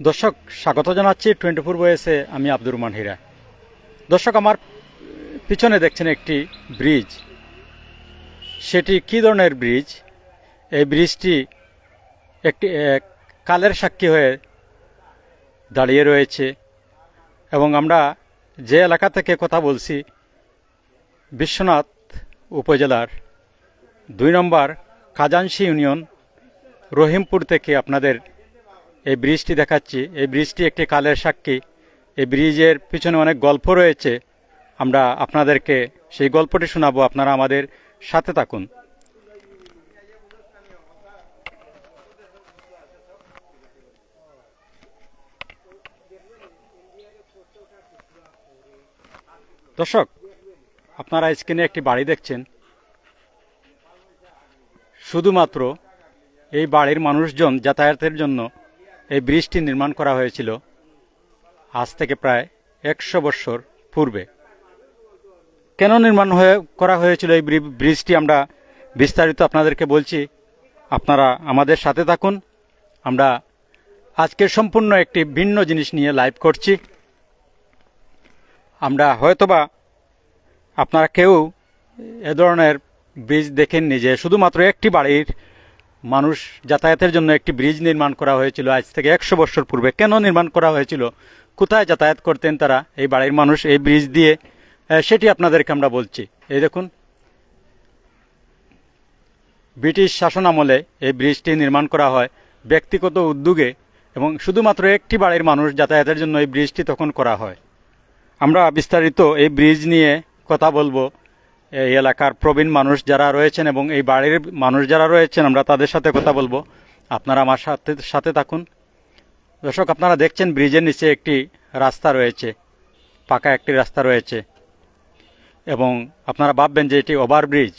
দর্শক স্বাগত জানাচ্ছি টোয়েন্টি ফোর বয়েসে আমি আব্দুর রহমান হীরা। দর্শক আমার পিছনে দেখছেন একটি ব্রিজ। সেটি কী ধরনের ব্রিজ? এই ব্রিজটি একটি এক, কালের সাক্ষী হয়ে দাঁড়িয়ে রয়েছে এবং আমরা যে এলাকা থেকে কথা বলছি বিশ্বনাথ উপজেলার দুই নম্বর কাজানশি ইউনিয়ন রহিমপুর থেকে আপনাদের এই ব্রিজটি দেখাচ্ছি। এই ব্রিজটি একটি কালের সাক্ষী। এই ব্রিজের পিছনে অনেক গল্প রয়েছে। আমরা আপনাদেরকে সেই গল্পটি শোনাবো। আপনারা আমাদের সাথে থাকুন। দর্শক, আপনারা স্ক্রিনে একটি বাড়ি দেখছেন। শুধুমাত্র এই বাড়ির মানুষজন যাতায়াতের জন্য এই ব্রিজটি নির্মাণ করা হয়েছিল আজ থেকে প্রায় একশো বৎসর পূর্বে। কেন নির্মাণ হয়ে করা হয়েছিল এই ব্রি- ব্রিজটি আমরা বিস্তারিত আপনাদেরকে বলছি। আপনারা আমাদের সাথে থাকুন। আমরা আজকে সম্পূর্ণ একটি ভিন্ন জিনিস নিয়ে লাইভ করছি। আমরা হয়তোবা আপনারা কেউ এ ধরনের ব্রিজ দেখেননি যে শুধুমাত্র একটি বাড়ির মানুষ যাতায়াতের জন্য একটি ব্রিজ নির্মাণ করা হয়েছিল আজ থেকে একশো বছর পূর্বে। কেন নির্মাণ করা হয়েছিল? কোথায় যাতায়াত করতেন তারা? এই বাড়ির মানুষ এই ব্রিজ দিয়ে সেটি আপনাদেরকে আমরা বলছি। এই দেখুন। ব্রিটিশ শাসন আমলে এই ব্রিজটি নির্মাণ করা হয় ব্যক্তিগত উদ্যোগে এবং শুধুমাত্র একটি বাড়ির মানুষ যাতায়াতের জন্য এই ব্রিজটি তখন করা হয়। আমরা বিস্তারিত এই ব্রিজ নিয়ে কথা বলব। এই এলাকার প্রবীণ মানুষ যারা রয়েছেন এবং এই বাড়ির মানুষ যারা রয়েছেন, আমরা তাদের সাথে কথা বলব। আপনারা আমার সাথে সাথে থাকুন। দর্শক, আপনারা দেখছেন ব্রিজের নিচে একটি রাস্তা রয়েছে, পাকা একটি রাস্তা রয়েছে। এবং আপনারা ভাববেন যে এটি ওভারব্রিজ,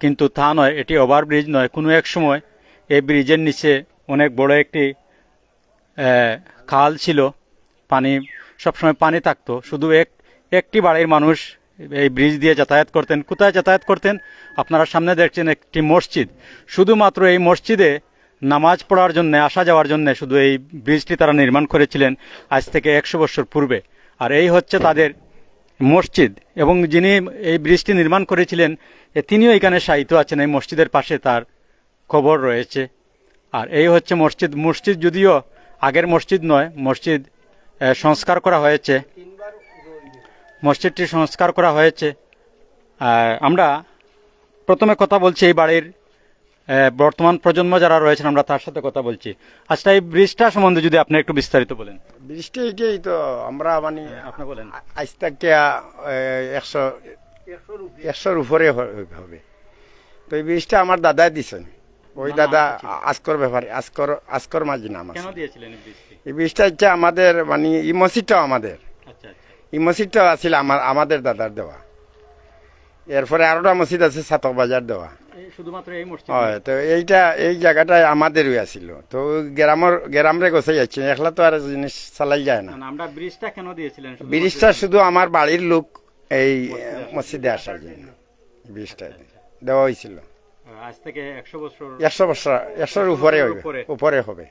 কিন্তু তা নয়, এটি ওভারব্রিজ নয়। কোনো এক সময় এই ব্রিজের নিচে অনেক বড় একটি খাল ছিল। পানি, সবসময় পানি থাকতো। শুধু এক, একটি বাড়ির মানুষ এই ব্রিজ দিয়ে যাতায়াত করতেন। কোথায় যাতায়াত করতেন? আপনারা সামনে দেখছেন একটি মসজিদ। শুধুমাত্র এই মসজিদে নামাজ পড়ার জন্য, আসা যাওয়ার জন্য শুধু এই ব্রিজটি তারা নির্মাণ করেছিলেন আজ থেকে একশো বছর পূর্বে। আর এই হচ্ছে তাদের মসজিদ। এবং যিনি এই ব্রিজটি নির্মাণ করেছিলেন তিনিও এখানে সাহিত্য আছেন। এই মসজিদের পাশে তার খবর রয়েছে। আর এই হচ্ছে মসজিদ। মসজিদ যদিও আগের মসজিদ নয়, মসজিদ সংস্কার করা হয়েছে। মসজিদটি সংস্কার করা হয়েছে। আমরা প্রথমে কথা বলছি এই বাড়ির বর্তমান প্রজন্ম যারা রয়েছেন আমরা তার সাথে কথা বলছি। আচ্ছা এই ব্রিজটা সম্বন্ধে যদি আপনি একটু বিস্তারিত বলেন। বৃষ্টি এটাই তো আমরা মানে আপনি বলেন। আজ থেকে একশো একশোর উপরে হবে। তো এই ব্রিজটা আমার দাদাই দিছেন। ওই দাদা। আজকর ব্যাপারে আজকর আজকর মাঝি নাম এই ব্রিজটা হচ্ছে আমাদের মানে এই মসজিদটাও আমাদের। আচ্ছা আচ্ছা। এই মসজিদটাও আছিল আমার আমাদের দাদার দেওয়া। এরপরে আরোটা মসজিদ আছে সাতক বাজার দেওয়া। শুধুমাত্র এই মসজিদ হয় তো এইটা এই জায়গাটায় আমাদেরই আছিল। তো গ্রামের গ্রামরে গছে যাচ্ছে একলা তো আর জিনিস চালাই যায় না। আমরা ব্রিজটা কেন দিয়েছিলেন ব্রিজটা শুধু আমার বাড়ির লোক এই মসজিদে আসার জন্য ব্রিজটা দেওয়া হয়েছিল। আজ থেকে একশো বছর একশো বছর একশোর উপরে হবে উপরে। হবে।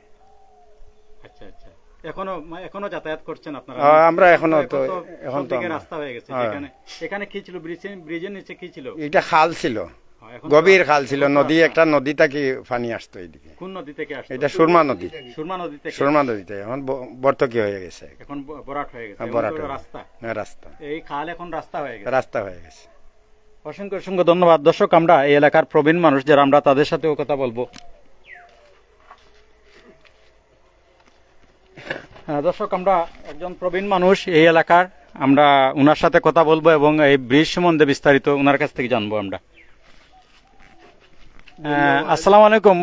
এখনও এখনও যাতায়াত করছেন আপনারা? আমরা এখনও তো- এখন এখন তো রাস্তা হয়ে গেছে? হ্যাঁ। এখানে এখানে কি ছিল? ব্রিজের নিচে কি ছিল? এটা খাল ছিল। হ্যাঁ, এখন গভীর খাল ছিল। নদী একটা নদী থেকে পানি আসতো এইদিকে। কোন নদী থেকে আসতো? এটা সুরমা নদী। সুরমা নদী থেকে। সুরমা নদীতে। এখন বর্তকি হয়ে গেছে। এখন বরাট হয়ে গেছে। হ্যাঁ, বরাট রাস্তা। হ্যাঁ, রাস্তা। এই খাল এখন রাস্তা হয়ে গেছে। রাস্তা হয়ে গেছে। অসংখ্য অসংখ্য ধন্যবাদ। দর্শক আমরা এই এলাকার প্রবীণ মানুষ যারা আমরা তাদের সাথেও কথা বলব। দর্শক আমরা একজন প্রবীণ মানুষ এই এলাকার। আমরা ওনার সাথে কথা বলব এবং এই ব্রিজ সম্বন্ধে বিস্তারিত ওনার কাছ থেকে জানব আমরা। হ্যাঁ, আসসালামু আলাইকুম।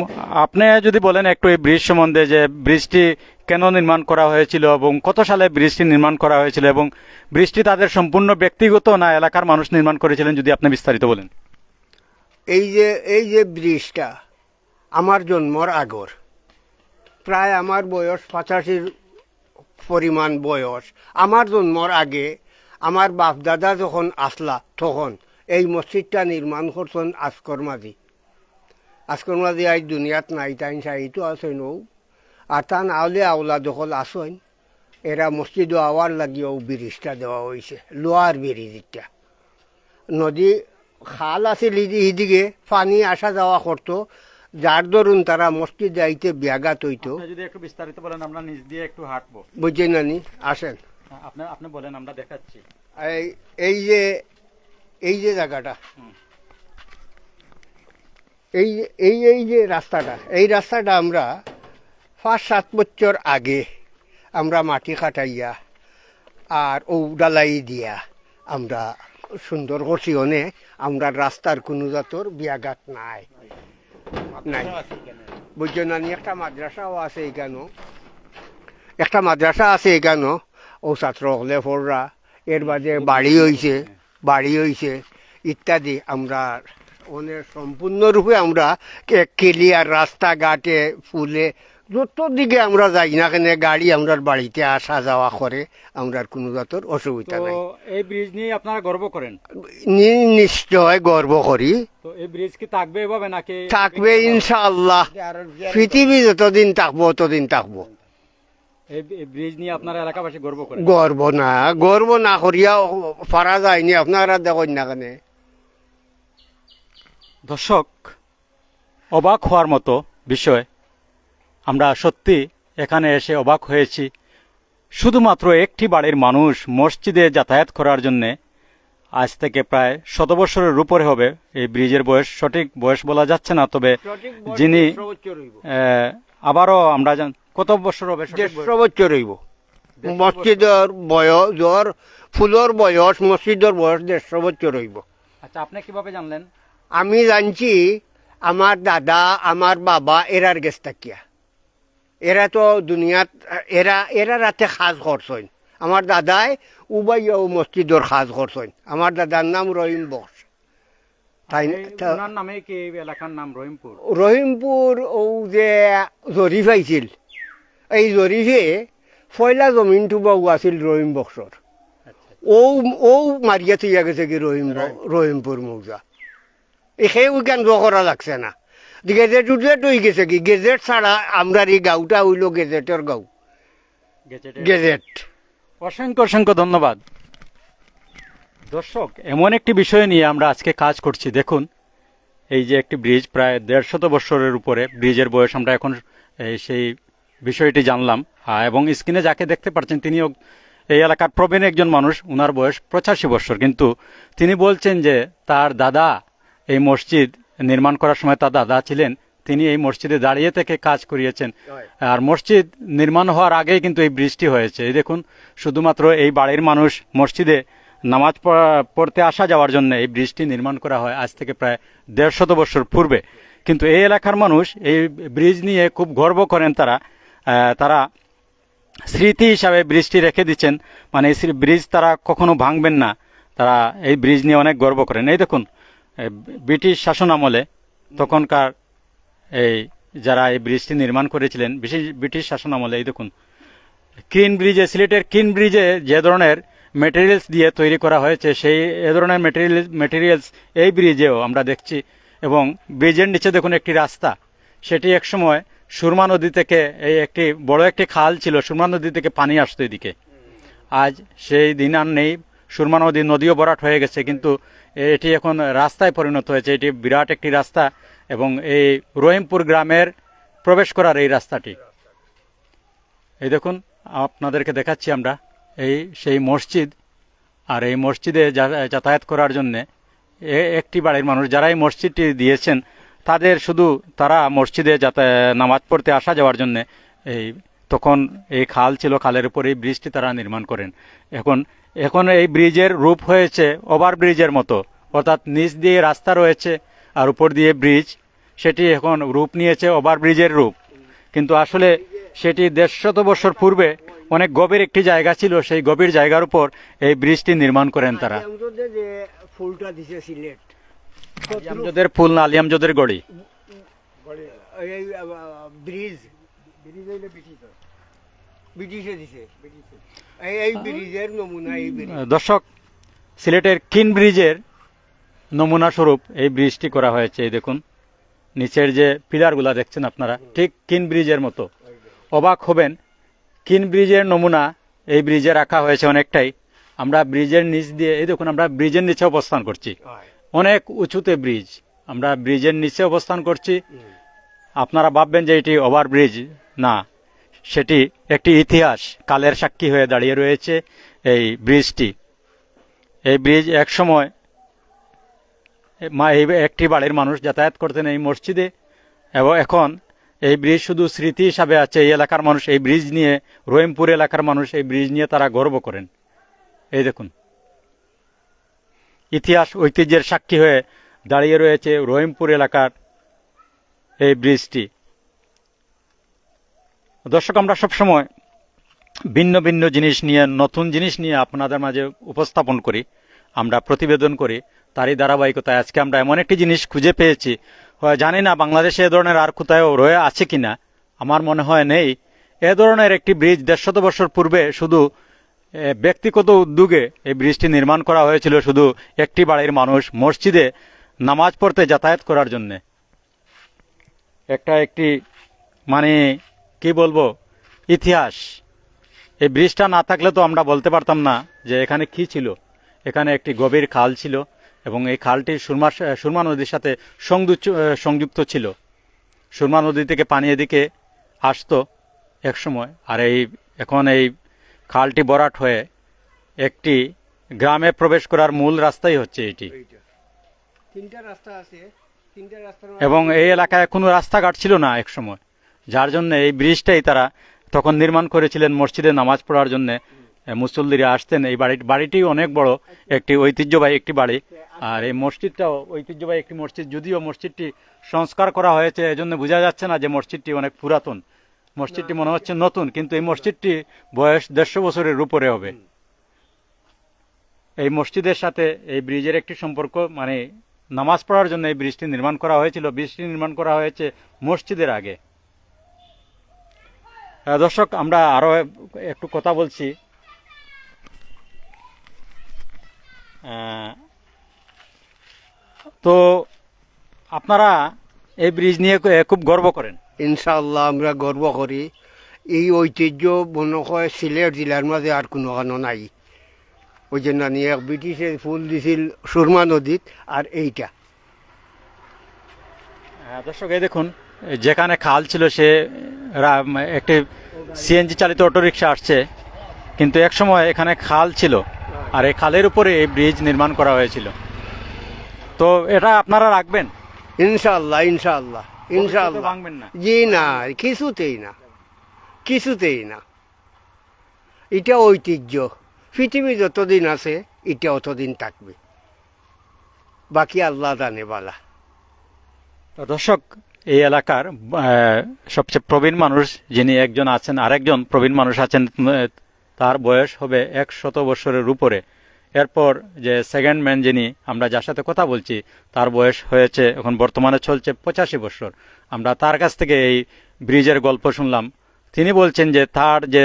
আপনি যদি বলেন একটু এই ব্রিজ সম্বন্ধে যে ব্রিজটি কেন নির্মাণ করা হয়েছিল এবং কত সালে ব্রিজটি নির্মাণ করা হয়েছিল এবং ব্রিজটি তাদের সম্পূর্ণ ব্যক্তিগত না এলাকার মানুষ নির্মাণ করেছিলেন যদি আপনি বিস্তারিত বলেন। এই যে এই যে ব্রিজটা আমার জন্মর আগর। প্রায় আমার বয়স পঁচাশির পরিমাণ বয়স। আমার জন্মর আগে আমার বাপ দাদা যখন আসলা তখন এই মসজিদটা নির্মাণ করছেন আসকর মাঝি আসকর মাঝি আজ দুনিয়াত নাই তাই সাহিত্য আছে নৌ। আর তা না হলে আওলা দখল আসইন এরা মসজিদ আওয়ার লাগিয়েও ব্রিজটা দেওয়া হয়েছে লোহার ব্রিজ এটা নদী খাল আছিল এদিকে পানি আসা যাওয়া করতো যার দরুন তারা মসজিদে আইতে ব্যাঘাত হইতো। যদি একটু বিস্তারিত বলেন আমরা নিজ দিয়ে একটু হাঁটবো। বুঝছেন নানি আসেন। আপনি আপনি বলেন আমরা দেখাচ্ছি। এই এই যে এই যে জায়গাটা। এই এই এই যে রাস্তাটা এই রাস্তাটা আমরা পাঁচ সাত বছর আগে আমরা মাটি কাটাইয়া আর ও ডালাই দিয়া আমরা সুন্দর করছি অনে আমরা রাস্তার কোনো জাতর বিয়াঘাত নাই। নাই। না, একটা মাদ্রাসাও আছে এখানেও একটা মাদ্রাসা আছে এখানেও ও ছাত্র হলে পড়রা। এর বাদে বাড়ি হইছে বাড়ি হইছে, ইত্যাদি। আমরা অনেক সম্পূর্ণরূপে আমরা কেলিয়ার রাস্তাঘাটে ফুলে যত দিকে আমরা যাই না কেন গাড়ি আমরা বাড়িতে আসা যাওয়া করে আমরা কোনো জাতর অসুবিধা তো নাই। এই ব্রিজ নিয়ে আপনারা গর্ব করেন? নি- নিশ্চয় গর্ব করি। তো এই ব্রিজ কি থাকবে এভাবে নাকি থাকবে ইনশাআল্লাহ। পৃথিবী যতদিন থাকব ততদিন থাকব। এই এই ব্রিজ নিয়ে আপনারা এলাকাবাসী গর্ব করেন? গর্ব না গর্ব না করিয়া পারা যায়নি আপনারা দেখেন না কেন। দর্শক অবাক হওয়ার মতো বিষয় আমরা সত্যি এখানে এসে অবাক হয়েছি। শুধুমাত্র একটি বাড়ির মানুষ মসজিদে যাতায়াত করার জন্যে আজ থেকে প্রায় শত বছরের উপরে হবে। এই ব্রিজের বয়স সঠিক বয়স বলা যাচ্ছে না তবে যিনি আবারও আমরা জান- কত বছর হবে? দেড়শো বছর হইব। মসজিদের বয়স ফুলর বয়স মসজিদের বয়স দেড়শো বছর হইব। আচ্ছা আপনি কীভাবে জানলেন? আমি জানছি আমার দাদা আমার বাবা এরার গেছ থাকিয়া এরা তো দুনিয়াত এরা এরা রাতে সাজ করছেন। আমার দাদাই উবাইয়াও মসজিদর সাজ করছেন। আমার দাদার নাম রহিম বক্স। তাই এই নামে কি এলাকার নাম রহিমপুর? রহিমপুর ও যে জরিফ আইছিল এই জরিফে ফয়লা জমিনটো বাবু আছিল রহিম বক্সর ও ও মারিয়া থইয়া গেছে কি রহিম রহিমপুর মৌজা। সেই উইকান করা লাগছে না? গেজেট উঠে হয়ে গেছে কি? গেজেট ছাড়া আমরা এই গাঁওটা হইল গেজেটের গাঁও গেজেটে- অসংখ্য অসংখ্য ধন্যবাদ। দর্শক এমন একটি বিষয় নিয়ে আমরা আজকে কাজ করছি। দেখুন এই যে একটি ব্রিজ প্রায় দেড়শত বছরের উপরে ব্রিজের বয়স আমরা এখন এই সেই বিষয়টি জানলাম। এবং স্ক্রিনে যাকে দেখতে পাচ্ছেন তিনিও এই এলাকার প্রবীণ একজন মানুষ। উনার বয়স পঁচাশি বছর কিন্তু তিনি বলছেন যে তার দাদা এই মসজিদ নির্মাণ করার সময় তার দাদা ছিলেন তিনি এই মসজিদে দাঁড়িয়ে থেকে কাজ করিয়েছেন। আর মসজিদ নির্মাণ হওয়ার আগেই কিন্তু এই বৃষ্টি হয়েছে। এই দেখুন শুধুমাত্র এই বাড়ির মানুষ মসজিদে নামাজ পড়া- পড়তে আসা যাওয়ার জন্য এই ব্রিজটি নির্মাণ করা হয় আজ থেকে প্রায় দেড়শত বছর পূর্বে। কিন্তু এই এলাকার মানুষ এই ব্রিজ নিয়ে খুব গর্ব করেন তারা। তারা স্মৃতি হিসাবে ব্রিজটি রেখে দিচ্ছেন। মানে এই ব্রিজ তারা কখনো ভাঙবেন না। তারা এই ব্রিজ নিয়ে অনেক গর্ব করেন। এই দেখুন ব্রিটিশ শাসন আমলে তখনকার এই যারা এই ব্রিজটি নির্মাণ করেছিলেন, বিশেষ ব্রিটিশ শাসন আমলে, এই দেখুন, ক্রিন ব্রিজে, সিলেটের ক্রিন ব্রিজে যে ধরনের মেটেরিয়ালস দিয়ে তৈরি করা হয়েছে, সেই এ ধরনের মেটেরিয়াল মেটেরিয়ালস এই ব্রিজেও আমরা দেখছি এবং ব্রিজের নিচে দেখুন একটি রাস্তা। সেটি একসময় সুরমা নদী থেকে এই একটি বড় একটি খাল ছিল, সুরমা নদী থেকে পানি আসতো এদিকে। আজ সেই দিন আর নেই, সুরমা নদী নদীও ভরাট হয়ে গেছে, কিন্তু এটি এখন রাস্তায় পরিণত হয়েছে। এটি বিরাট একটি রাস্তা এবং এই রহিমপুর গ্রামের প্রবেশ করার এই রাস্তাটি। এই দেখুন, আপনাদেরকে দেখাচ্ছি আমরা এই সেই মসজিদ আর এই মসজিদে যাতায়াত করার জন্যে একটি বাড়ির মানুষ যারা এই মসজিদটি দিয়েছেন, তাদের শুধু তারা মসজিদে যাতায়াত নামাজ পড়তে আসা যাওয়ার জন্য এই তখন এই খাল ছিল খালের উপর এই ব্রিজটি তারা নির্মাণ করেন। এখন এখন এই ব্রিজের রূপ হয়েছে ওভার ব্রিজের মতো। অর্থাৎ নিচ দিয়ে রাস্তা রয়েছে আর উপর দিয়ে ব্রিজ। সেটি এখন রূপ নিয়েছে ওভার ব্রিজের রূপ। কিন্তু আসলে সেটি দেড়শত বছর পূর্বে অনেক গভীর একটি জায়গা ছিল সেই গভীর জায়গার উপর এই ব্রিজটি নির্মাণ করেন তারা। ফুলটা দিছে সিলেট আলিয়ামজদের ফুল না আলিয়ামজদের গড়ি। ব্রিজ। ব্রিজ ব্রিটিশে দিছে এই এই ব্রিজের নমুনা এই দর্শক সিলেটের কিন ব্রিজের নমুনা স্বরূপ এই ব্রিজটি করা হয়েছে এই দেখুন। নিচের যে পিলারগুলা দেখছেন আপনারা ঠিক কিন ব্রিজের মতো। অবাক হবেন কিন ব্রিজের নমুনা এই ব্রিজে রাখা হয়েছে অনেকটাই। আমরা ব্রিজের নিচ দিয়ে এই দেখুন আমরা ব্রিজের নিচে অবস্থান করছি। অনেক উঁচুতে ব্রিজ আমরা ব্রিজের নিচে অবস্থান করছি। আপনারা ভাববেন যে এটি ওভার ব্রিজ না। সেটি একটি ইতিহাস, কালের সাক্ষী হয়ে দাঁড়িয়ে রয়েছে এই ব্রিজটি। এই ব্রিজ এক সময় মা, এই একটি বাড়ির মানুষ যাতায়াত করতেন এই মসজিদে এবং এখন এই ব্রিজ শুধু স্মৃতি হিসাবে আছে, এই এলাকার মানুষ এই ব্রিজ নিয়ে, রহিমপুর এলাকার মানুষ এই ব্রিজ নিয়ে তারা গর্ব করেন। এই দেখুন। ইতিহাস, ঐতিহ্যের সাক্ষী হয়ে দাঁড়িয়ে রয়েছে রহিমপুর এলাকার এই ব্রিজটি। দর্শক, আমরা সবসময় ভিন্ন ভিন্ন জিনিস নিয়ে, নতুন জিনিস নিয়ে আপনাদের মাঝে উপস্থাপন করি, আমরা প্রতিবেদন করি, তারই ধারাবাহিকতায় আজকে আমরা এমন একটি জিনিস খুঁজে পেয়েছি। জানি না বাংলাদেশে এ ধরনের আর কোথাও রয়ে আছে কিনা, আমার মনে হয় নেই। এ ধরনের একটি ব্রিজ দেড়শত বছর পূর্বে শুধু ব্যক্তিগত উদ্যোগে এই ব্রিজটি নির্মাণ করা হয়েছিল শুধু একটি বাড়ির মানুষ মসজিদে নামাজ পড়তে যাতায়াত করার জন্যে। একটা একটি মানে কি বলব? ইতিহাস। এই ব্রিজটা না থাকলে তো আমরা বলতে পারতাম না যে এখানে কি ছিল। এখানে একটি গভীর খাল ছিল এবং এই খালটি সুরমা সুরমা নদীর সাথে সংযুক্ত সংযুক্ত ছিল। সুরমা নদী থেকে পানি এদিকে আসতো একসময় আর এই এখন এই খালটি বরাট হয়ে একটি গ্রামে প্রবেশ করার মূল রাস্তাই হচ্ছে এটি। এবং এই এলাকায় কোনো রাস্তাঘাট ছিল না এক সময়। যার জন্য এই ব্রিজটাই তারা তখন নির্মাণ করেছিলেন মসজিদে নামাজ পড়ার জন্য। মুসল্লিরা আসতেন। এই বাড়ি বাড়িটি অনেক বড় একটি ঐতিহ্যবাহী একটি বাড়ি। আর এই মসজিদটাও ঐতিহ্যবাহী একটি মসজিদ। যদিও মসজিদটি সংস্কার করা হয়েছে, এজন্য বোঝা যাচ্ছে না যে মসজিদটি অনেক পুরাতন। মসজিদটি মনে হচ্ছে নতুন, কিন্তু এই মসজিদটি বয়স দেড়শো বছরের উপরে হবে। এই মসজিদের সাথে এই ব্রিজের একটি সম্পর্ক মানে নামাজ পড়ার জন্য এই ব্রিজটি নির্মাণ করা হয়েছিল। ব্রিজটি নির্মাণ করা হয়েছে মসজিদের আগে। দর্শক আমরা আরও একটু কথা বলছি। তো আপনারা এই ব্রিজ নিয়ে খুব গর্ব করেন। ইনশাআল্লাহ আমরা গর্ব করি। এই ঐতিহ্য হয় সিলেট জেলার মাঝে আর কোনো কানো নাই। ওই জন্য নিয়ে ব্রিটিশে ফুল দিছিল সুরমা নদীত আর এইটা। দর্শক এই দেখুন যেখানে খাল ছিল সে একটি সিএনজি চালিত অটোরিকশা আসছে। কিন্তু এক সময় এখানে খাল ছিল আর এই খালের উপরে এই ব্রিজ নির্মাণ করা হয়েছিল। তো এটা আপনারা রাখবেন? ইনশাআল্লাহ ইনশাল্লাহ ইনশাল্লাহ ভাঙবেন না। জি না কিছুতেই না কিছুতেই না। এটা ঐতিহ্য। পৃথিবী যতদিন আছে এটা অতদিন থাকবে। বাকি আল্লাহ জানে বালা। দর্শক এই এলাকার সবচেয়ে প্রবীণ মানুষ যিনি একজন আছেন, আরেকজন প্রবীণ মানুষ আছেন তার বয়স হবে এক শত বছরের উপরে। এরপর যে সেকেন্ড ম্যান যিনি, আমরা যার সাথে কথা বলছি, তার বয়স হয়েছে, এখন বর্তমানে চলছে পঁচাশি বছর। আমরা তার কাছ থেকে এই ব্রিজের গল্প শুনলাম। তিনি বলছেন যে তার যে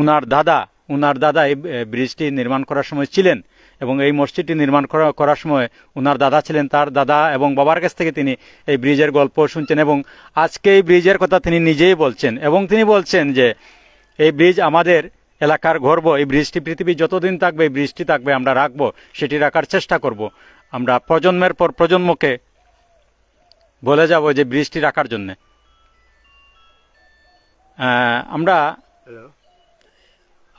উনার দাদা উনার দাদা এই ব্রিজটি নির্মাণ করার সময় ছিলেন। এবং এই মসজিদটি নির্মাণ করা করার সময় উনার দাদা ছিলেন, তার দাদা এবং বাবার কাছ থেকে তিনি এই ব্রিজের গল্প শুনছেন এবং আজকে এই ব্রিজের কথা তিনি নিজেই বলছেন এবং তিনি বলছেন যে, এই ব্রিজ আমাদের এলাকার গর্ব, এই ব্রিজটি পৃথিবী যতদিন থাকবে, এই ব্রিজটি থাকবে, আমরা রাখব, সেটি রাখার চেষ্টা করব। আমরা প্রজন্মের পর প্রজন্মকে বলে যাব যে, ব্রিজটি রাখার জন্য। আমরা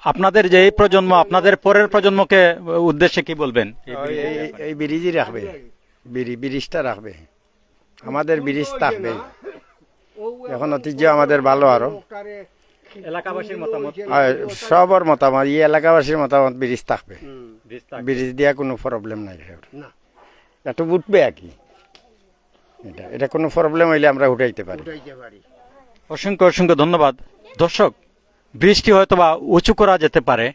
আপনাদের যে এই প্রজন্ম আপনাদের পরের প্রজন্মকে উদ্দেশ্যে কি বলবেন? এই- এই ব্রিজই রাখবে। বিরি- ব্রিজটা রাখবে। আমাদের ব্রিজ থাকবে। এখন ঐতিহ্য আমাদের ভালো আরও। এলাকাবাসীর মতামত? সবর মতামত এই এলাকাবাসীর মতামত ব্রিজ থাকবে। ব্রিজ। দিয়া কোনো প্রবলেম নাই না। একটু উঠবে আর কি। এটা এটা কোনো প্রবলেম হইলে আমরা উঠাইতে উঠাইতে পারি। অসংখ্য অসংখ্য ধন্যবাদ। দর্শক বৃষ্টি হয়তো বা উঁচু করা যেতে পারে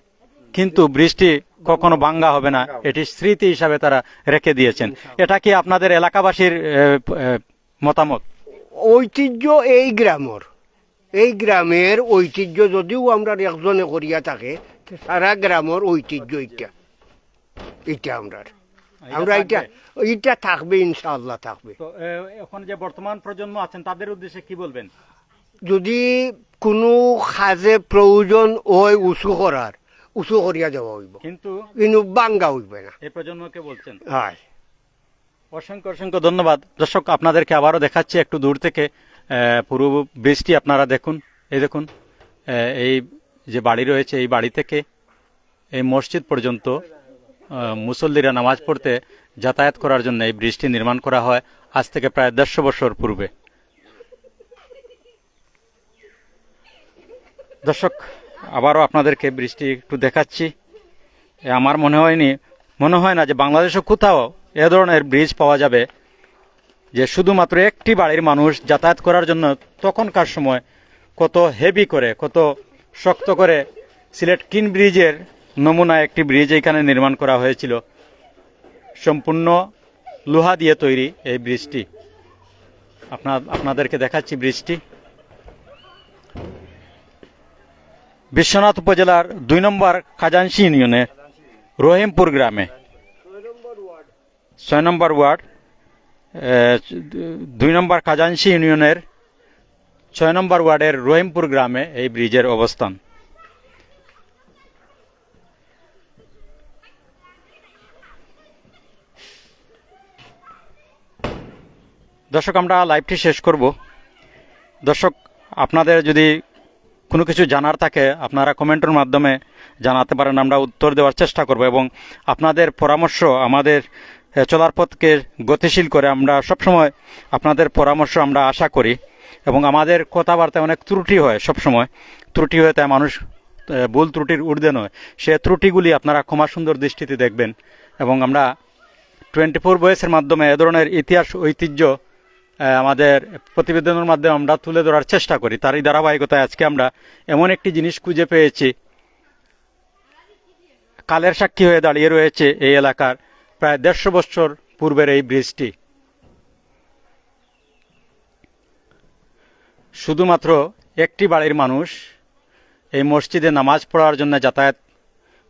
কিন্তু বৃষ্টি কখনো ভাঙ্গা হবে না। এটি স্মৃতি হিসাবে তারা রেখে দিয়েছেন। এটা কি আপনাদের এলাকাবাসীর মতামত? ঐতিহ্য এই গ্রামের। এই গ্রামের ঐতিহ্য যদিও আমরা একজনে করিয়া থাকে সারা গ্রামের ঐতিহ্য এটা এটা আমরা আমরা এটা এটা থাকবে ইনশাআল্লাহ থাকবে। এখন যে বর্তমান প্রজন্ম আছেন তাদের উদ্দেশ্যে কি বলবেন? যদি কোনো সাজে প্রয়োজন ওই উঁচু করার উঁচু করিয়া যাওয়া হইব। কিন্তু কিন্তু বাঙ্গা হইবে না। এই প্রজন্মকে বলছেন? হয়। অসংখ্য অসংখ্য ধন্যবাদ। দর্শক আপনাদেরকে আবারও দেখাচ্ছি একটু দূর থেকে পুরো ব্রিজটি আপনারা দেখুন। এই দেখুন এই যে বাড়ি রয়েছে এই বাড়ি থেকে এই মসজিদ পর্যন্ত মুসল্লিরা নামাজ পড়তে যাতায়াত করার জন্য এই ব্রিজটি নির্মাণ করা হয়। আজ থেকে প্রায় দেড়শো বছর পূর্বে। দর্শক, আবারও আপনাদেরকে ব্রিজটি একটু দেখাচ্ছি। আমার মনে হয়নি, মনে হয় না যে বাংলাদেশে কোথাও এ ধরনের ব্রিজ পাওয়া যাবে, যে শুধুমাত্র একটি বাড়ির মানুষ যাতায়াত করার জন্য তখনকার সময় কত হেভি করে, কত শক্ত করে সিলেট কিন ব্রিজের নমুনা একটি ব্রিজ এখানে নির্মাণ করা হয়েছিল। সম্পূর্ণ লোহা দিয়ে তৈরি এই ব্রিজটি আপনার আপনাদেরকে দেখাচ্ছি ব্রিজটি বিশ্বনাথ উপজেলার দুই নম্বর খাজানসি ইউনিয়নের রহিমপুর গ্রামে। ছয় নম্বর ওয়ার্ড দুই নম্বর খাজানসি ইউনিয়নের ছয় নম্বর ওয়ার্ডের রহিমপুর গ্রামে এই ব্রিজের অবস্থান। দর্শক, আমরা লাইভটি শেষ করব। দর্শক, আপনাদের যদি কোনো কিছু জানার থাকে, আপনারা কমেন্টের মাধ্যমে জানাতে পারেন, আমরা উত্তর দেওয়ার চেষ্টা করব এবং আপনাদের পরামর্শ আমাদের চলার পথকে গতিশীল করে আমরা সবসময় আপনাদের পরামর্শ আমরা আশা করি এবং আমাদের কথাবার্তায় অনেক ত্রুটি হয় সবসময়। ত্রুটি হয়ে তাই মানুষ ভুল ত্রুটির ঊর্ধ্বে নয়। সে ত্রুটিগুলি আপনারা ক্ষমা সুন্দর দৃষ্টিতে দেখবেন এবং আমরা টোয়েন্টি ফোর বয়েসের মাধ্যমে এ ধরনের ইতিহাস, ঐতিহ্য আমাদের প্রতিবেদনের মাধ্যমে আমরা তুলে ধরার চেষ্টা করি। তারই ধারাবাহিকতায় আজকে আমরা এমন একটি জিনিস খুঁজে পেয়েছি। কালের সাক্ষী হয়ে দাঁড়িয়ে রয়েছে এই এলাকার প্রায় দেড়শো বছর পূর্বের এই ব্রিজটি। শুধুমাত্র একটি বাড়ির মানুষ এই মসজিদে নামাজ পড়ার জন্য যাতায়াত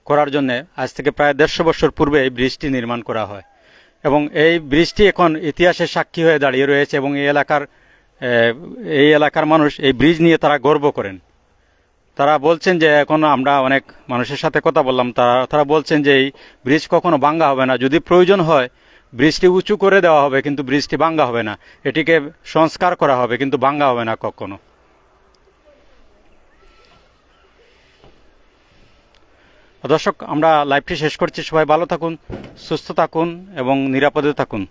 করার জন্য আজ থেকে প্রায় দেড়শো বছর পূর্বে এই ব্রিজটি নির্মাণ করা হয়। এবং এই ব্রিজটি এখন ইতিহাসের সাক্ষী হয়ে দাঁড়িয়ে রয়েছে এবং এই এলাকার এই এলাকার মানুষ এই ব্রিজ নিয়ে তারা গর্ব করেন। তারা বলছেন যে এখন আমরা অনেক মানুষের সাথে কথা বললাম, তারা তারা বলছেন যে এই ব্রিজ কখনো ভাঙ্গা হবে না। যদি প্রয়োজন হয়, ব্রিজটি উঁচু করে দেওয়া হবে, কিন্তু ব্রিজটি ভাঙ্গা হবে না। এটিকে সংস্কার করা হবে, কিন্তু ভাঙ্গা হবে না কখনো। দর্শক আমরা লাইভটি শেষ করছি। সবাই ভালো থাকুন সুস্থ থাকুন এবং নিরাপদে থাকুন।